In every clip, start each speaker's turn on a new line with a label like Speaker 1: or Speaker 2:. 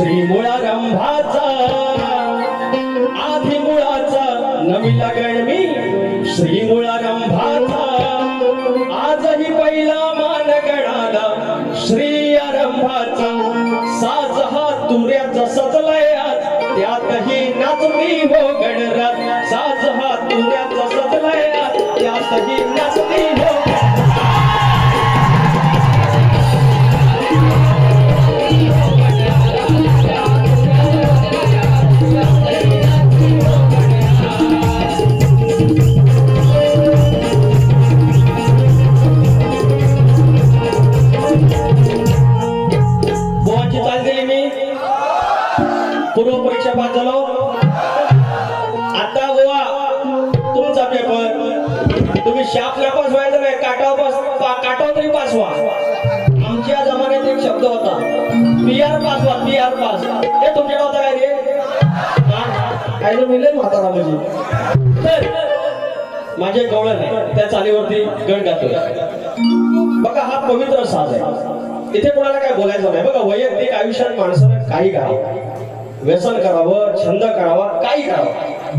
Speaker 1: श्री मुळारंभाचा आधी मुळाचा नवी लागण मी. श्री मुळारंभाचा आजही पहिला मान गणाला श्री आरंभाचा साज हा तुऱ्याचा सजलाय आज. त्यातही नाचती हो गणरात साज हा तुऱ्याचा सजलाय आज. त्यातही नाचती हो पूर्व परीक्षा पास झालो आता गोवा तुमचा पेपर तुम्ही शापला पास व्हायचं नाही काटाव पास काटाव तरी पास व्हा आमच्या जमान्यात एक शब्द होता पी आर पास व्हा पी आर पास. हे तुमच्याकडे होता काय रे? काय जण मिळेल म्हातारा म्हणजे. माझे गवळण आहे त्या चालीवरती गण गातो बघा हा पवित्र साज आहे. इथे कोणाला काय बोलायचं नाही. बघा वैयक्तिक आयुष्यात माणसानं काही करावं व्यसन करावं छंद करावा काही करावं.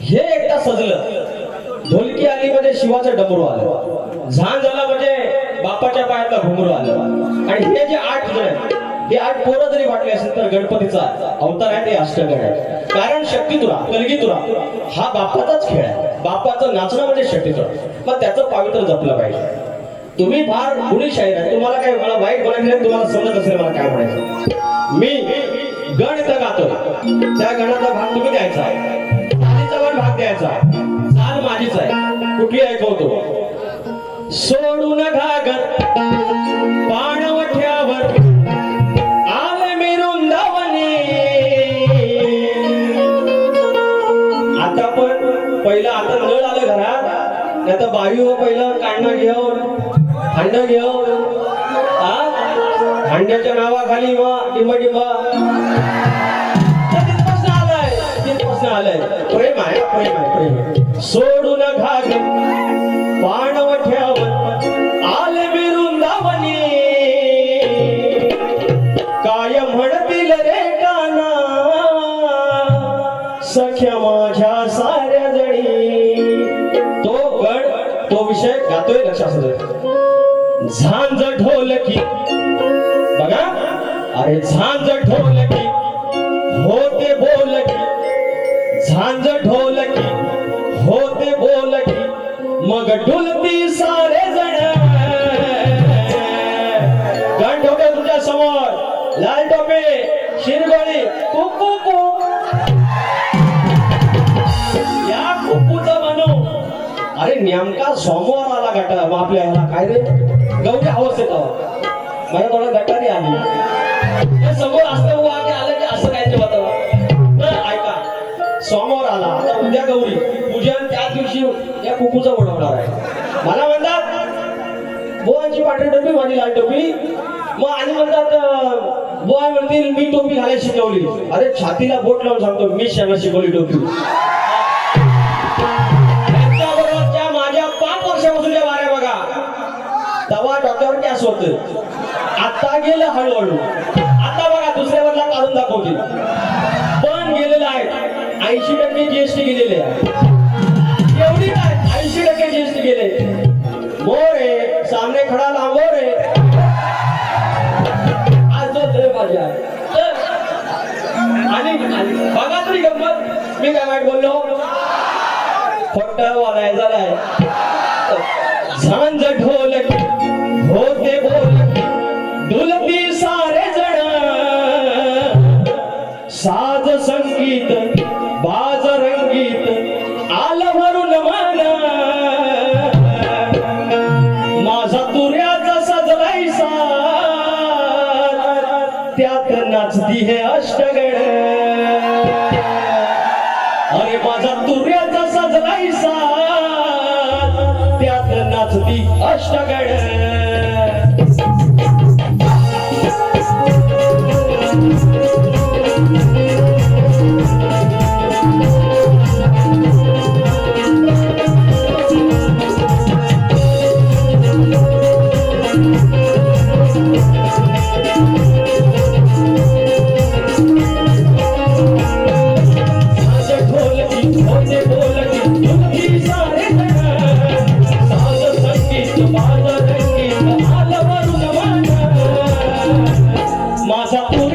Speaker 1: हे एकदा सजलं ढोलकी आली म्हणजे शिवाचं डमरू आलं. झान झाला म्हणजे बापाच्या पायातला घुमरू आलं. आणि हे जे आठ जण आहेत, हे आठ पोरं जरी वाटले असेल तर गणपतीचा अवतार आहे ते अष्टगण आहे कारण शक्तीतुरा कलगीतुरा हा बापाचाच खेळ आहे. बापाचं नाचणं म्हणजे शक्तीतुरा. मग त्याचं पावित्र्य जपलं पाहिजे. तुम्ही फार गुणी शाहीर आहे. तुम्हाला काय मला वाईट बोलायचं तुम्हाला समजत असेल मला काय म्हणायचं. मी गण इथं गातो त्या गणाचा भाग तुम्ही द्यायचा आहे. पण भाग द्यायचा आहे. चाल माझीच आहे. कुठली ऐकवतो सोडून घागत पाणवठ्यावर आले मिरून आता पण पहिलं आता नळ आलं घरात नाही तर बावी हो पहिलं काढणं घेऊन हांडणं घेऊन भांड्याच्या नावाखाली मग डिंब डिंब. तिथपासून आलाय. तिथपासून प्रेम आहे प्रेम आहे प्रेम आहे. सोडून घाग पाणवठ्यावर आले वृंदावनी काय म्हणतील रे काना. सख्या माझ्या साऱ्या जणी. तो गड तो विषय गातोय लक्षात. असू झांज ढोलकी. बघा. अरे झांज ढोलकी होते बोलकी. झांज ढोलकी होते बोलकी. मग ढुलती सारे जण. गण ठोके तुझ्या समोर. लाल टोपे शिरगोळी कुकू कू या कुकूचं म्हणू अरे नेमका सोमवार आला गटा मग आपल्या ह्याला काय रे? गौरी हवस येतो. मला थोडा गटारी आली हे समोर असं उभा आलं की असं काहीतरी होतं. तर ऐका. सोमवार आला. आता उद्या गौरी. पूजन त्या दिवशी या कुकूचा उडवणार आहे. मला म्हणतात बोवाची पांढरी टोपी माझी लाल टोपी. मग आणि म्हणतात अं, म्हणतील मी टोपी घालायला शिकवली. अरे छातीला बोट लावून सांगतो मी शाळा शिकवली टोपी. माझ्या पाच वर्षापासूनच्या वाऱ्या बघा. दवा डॉक्टर कॅस होत आता गेलं हळूहळू. आता बघा दुसऱ्या वरला काढून दाखवतील पण गेलेलं आहे. ऐंशी टक्के जीएसटी गेलेले एवढी काय ऐंशी टक्के जीएसटी गेले. मोरे सामने खडा लांबो रे आज जो माझ्या आणि बघा तरी गंमत. मी काय वाईट बोललो? खोट वालाय नाही. संगीत बाज रंगीत आलं भरून मान. माझा तुऱ्याचा सजलायसा त्यात नाचती हे अष्टगड अरे माझा तुऱ्याचा सजलायसा त्यात नाचती अष्टगड 자,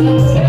Speaker 1: Thank you.